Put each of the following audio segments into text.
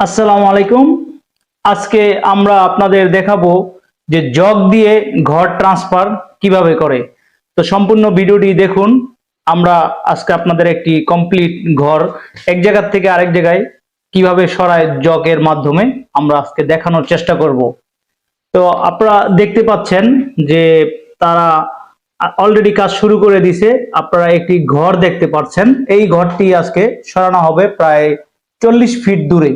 আসসালামু আলাইকুম। আজকে আমরা আপনাদের দেখাবো যে জগ দিয়ে ঘর ট্রান্সফার কীভাবে করে। তো সম্পূর্ণ ভিডিওটি দেখুন। আমরা আজকে আপনাদের একটি কমপ্লিট ঘর এক জায়গা থেকে আরেক জায়গায় কীভাবে সরায় জগের মাধ্যমে আমরা আজকে দেখানোর চেষ্টা করব। তো আপনারা দেখতে পাচ্ছেন যে তারা অলরেডি কাজ শুরু করে দিছে। আপনারা একটি ঘর দেখতে পাচ্ছেন। এই ঘরটি আজকে সরানো হবে প্রায় চল্লিশ ফিট দূরে।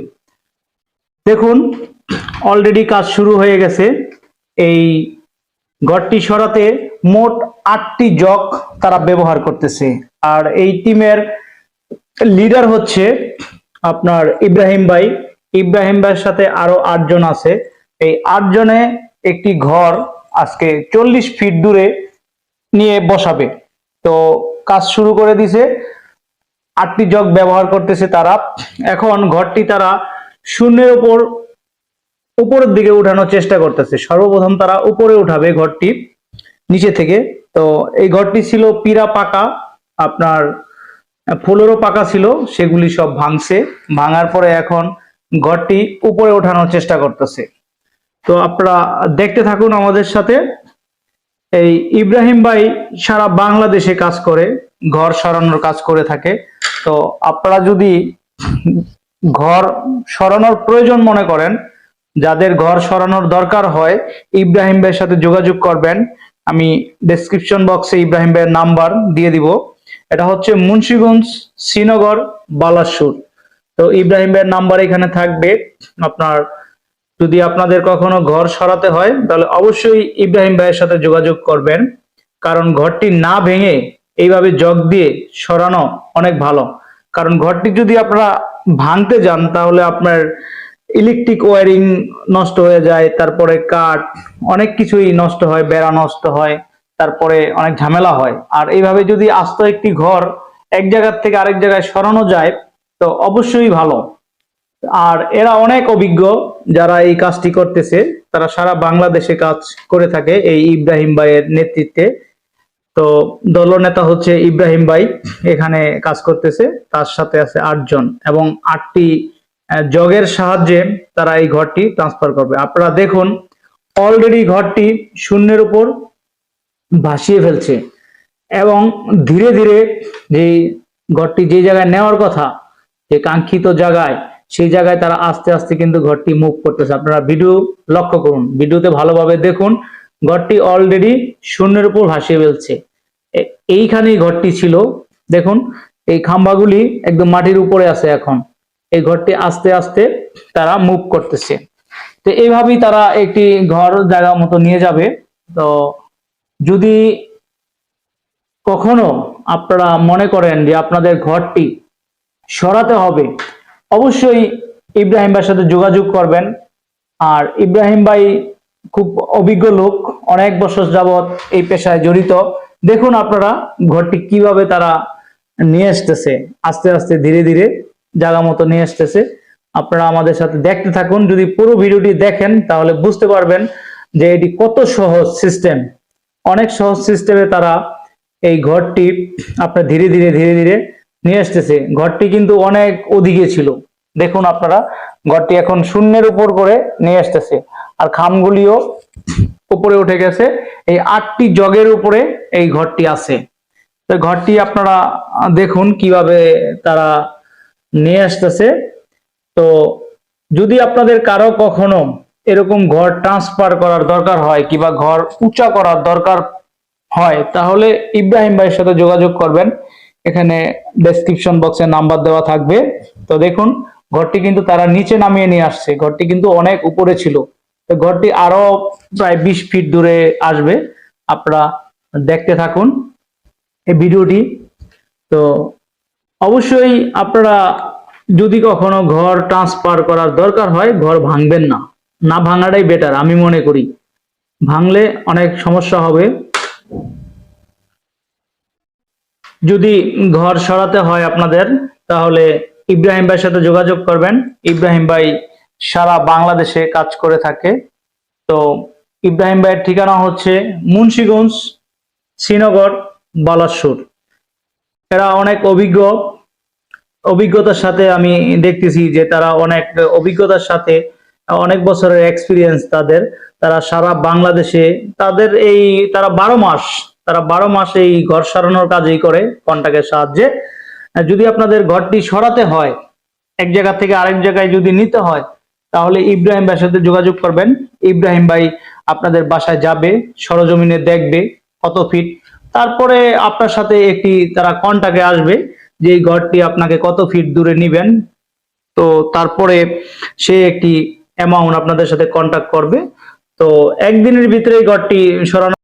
দেখুন অলরেডি কাজ শুরু হয়ে গেছে। এই ঘরটি সরাতে মোট আটটি জক তারা ব্যবহার করতেছে। আর এই টিমের লিডার হচ্ছে আপনার ইব্রাহিম ভাই। ইব্রাহিম ভাইয়ের সাথে আরও আটজন আছে। এই আটজনে একটি ঘর আজকে চল্লিশ ফিট দূরে নিয়ে বসাবে। তো কাজ শুরু করে দিছে। আটটি জগ ব্যবহার করতেছে তারা। এখন ঘরটি তারা শূন্যের উপর, উপরের দিকে উঠানোর চেষ্টা করতেছে। সর্বপ্রথম তারা উপরে উঠাবে ঘরটি নিচে থেকে। তো এই ঘরটি ছিল পিরা পাকা, আপনার ফ্লোরও পাকা ছিল, সেগুলি সব ভাঙছে। ভাঙার পরে এখন ঘরটি উপরে ওঠানোর চেষ্টা করতেছে। তো আপনারা দেখতে থাকুন আমাদের সাথে। এই ইব্রাহিম ভাই সারা বাংলাদেশে কাজ করে, ঘর সরানোর কাজ করে থাকে। তো আপনারা যদি ঘর সরানোর প্রয়োজন মনে করেন। যাদের ঘর সরানোর দরকার হয়, ইব্রাহিম ভাইয়ের সাথে যোগাযোগ করবেন। আমি ডেসক্রিপশন বক্সে ইব্রাহিম ভাইয়ের নাম্বার দিয়ে দিব। এটা হচ্ছে মুন্সিগঞ্জ শ্রীনগর বালাসুর। তো ইব্রাহিম ভাইয়ের নাম্বার এখানে থাকবে। আপনার, যদি আপনাদের কখনো ঘর সরাতে হয়, তাহলে অবশ্যই ইব্রাহিম ভাইয়ের সাথে যোগাযোগ করবেন। কারণ ঘরটি না ভেঙে এইভাবে জগ দিয়ে সরানো অনেক ভালো। কারণ ঘরটি যদি আপনারা ভাঙতে যান, তাহলে আপনার ইলেকট্রিক ওয়ারিং নষ্ট হয়ে যায়, তারপরে কাঠ, অনেক কিছুই নষ্ট হয়, বেড়া নষ্ট হয়, তারপরে অনেক ঝামেলা হয়। আর এইভাবে যদি আস্ত একটি ঘর এক জায়গার থেকে আরেক জায়গায় সরানো যায়, তো অবশ্যই ভালো। আর এরা অনেক অভিজ্ঞ যারা এই কাজটি করতেছে, তারা সারা বাংলাদেশে কাজ করে থাকে এই ইব্রাহিম ভাইয়ের নেতৃত্বে। তো দলনেতা হচ্ছে ইব্রাহিম ভাই, এখানে কাজ করতেছে, তার সাথে আছে আটজন এবং আটটি জগের সাহায্যে তারা এই ঘরটি ট্রান্সফার করবে। আপনারা দেখুন অলরেডি ঘরটি শূন্যের উপর ভাসিয়ে ফেলছে এবং ধীরে ধীরে যে ঘরটি যে জায়গায় নেওয়ার কথা, যে কাঙ্ক্ষিত জায়গায়, সেই জায়গায় তারা আস্তে আস্তে কিন্তু ঘরটি মুভ করতেছে। আপনারা ভিডিও লক্ষ্য করুন ভিডিওতে ভালোভাবে দেখুন। ঘরটি অলরেডি শূন্যের উপর ভাসিয়ে ফেলছে। এ- এইখানেই ঘরটি ছিল। দেখুন, এই খাম্বাগুলি একদম মাটির উপরে আছে এখন। এই ঘরটি আস্তে আস্তে তারা মুভ করতেছে। তো এইভাবেই তারা একটি ঘর জায়গা মতো নিয়ে যাবে। তো যদি কখনো আপনারা মনে করেন যে আপনাদের ঘরটি সরাতে হবে, অবশ্যই ইব্রাহিম ভাইয়ের সাথে যোগাযোগ করবেন। আর ইব্রাহিম ভাই খুব অভিজ্ঞ লোক। অনেক বছর যাবৎ এই পেশায় জড়িত। দেখুন আপনারা ঘরটি কীভাবে তারা নিয়ে আসতেছে। আস্তে আস্তে ধীরে ধীরে জায়গা মতো নিয়ে আসতেছে। আপনারা আমাদের সাথে দেখতে থাকুন। যদি পুরো ভিডিওটি দেখেন তাহলে বুঝতে পারবেন যে এটি কত সহজ সিস্টেম। অনেক সহজ সিস্টেমে তারা এই ঘরটি আপনার ধীরে ধীরে ধীরে ধীরে নিয়ে আসতেছে। ঘরটি কিন্তু অনেক ওদিকে ছিল। দেখুন আপনারা, ঘরটি এখন শূন্যের উপর করে নিয়ে আসতেছে। আর খামগুলিও উপরে উঠে গেছে। এই আটটি জগের উপরে এই ঘরটি আছে। তো ঘরটি আপনারা দেখুন কীভাবে তারা নিয়ে আসতেছে। তো যদি আপনাদের কারও কখনো এরকম ঘর ট্রান্সফার করার দরকার হয় কিংবা ঘর উঁচা করার দরকার হয়, তাহলে ইব্রাহিম ভাইয়ের সাথে যোগাযোগ করবেন। এখানে ডেসক্রিপশন বক্সে নাম্বার দেওয়া থাকবে। তো দেখুন, ঘরটি কিন্তু তারা নিচে নামিয়ে নিয়ে আসছে। ঘরটি কিন্তু অনেক উপরে ছিল। ঘরটি আরও প্রায় বিশ ফিট দূরে আসবে। আপনারা দেখতে থাকুন এই ভিডিওটি। তো অবশ্যই আপনারা যদি কখনো ঘর ট্রান্সফার করার দরকার হয়, ঘর ভাঙবেন না। না ভাঙাটাই বেটার আমি মনে করি। ভাঙলে অনেক সমস্যা হবে। যদি ঘর সরাতে হয় আপনাদের, তাহলে ইব্রাহিম ভাইয়ের সাথে যোগাযোগ করবেন। ইব্রাহিম ভাই সারা বাংলাদেশে কাজ করে থাকে। তো ইব্রাহিম ভাইয়ের ঠিকানা হচ্ছে মুন্সীগঞ্জ, শ্রীনগর, বালাসুর। এরা অনেক অভিজ্ঞ। অভিজ্ঞতার সাথে আমি দেখতেছি যে তারা অনেক অভিজ্ঞতার সাথে অনেক বছরের এক্সপিরিয়েন্স তাদের। তারা সারা বাংলাদেশে তাদের এই তারা বারো মাস, তারা বারো মাস এই ঘর সারানোর কাজই করে কন্টাক্টের সাহায্যে। যদি আপনাদের ঘরটি সরাতে হয়, এক জায়গা থেকে আরেক জায়গায় যদি নিতে হয় তাহলে ইব্রাহিম ভাইয়ের সাথে যোগাযোগ করবেন। ইব্রাহিম ভাই আপনাদের বাসায় যাবে, সরজমিনে দেখবে, কত ফিট তারপরে আপনার সাথে একটি তারা কন্টাকে আসবে, যে এই ঘরটি আপনাকে কত ফিট দূরে নিবেন। তো তারপরে সে একটি অ্যামাউন্ট আপনাদের সাথে কন্ট্যাক্ট করবে। তো একদিনের ভিতরে ঘরটি সরানো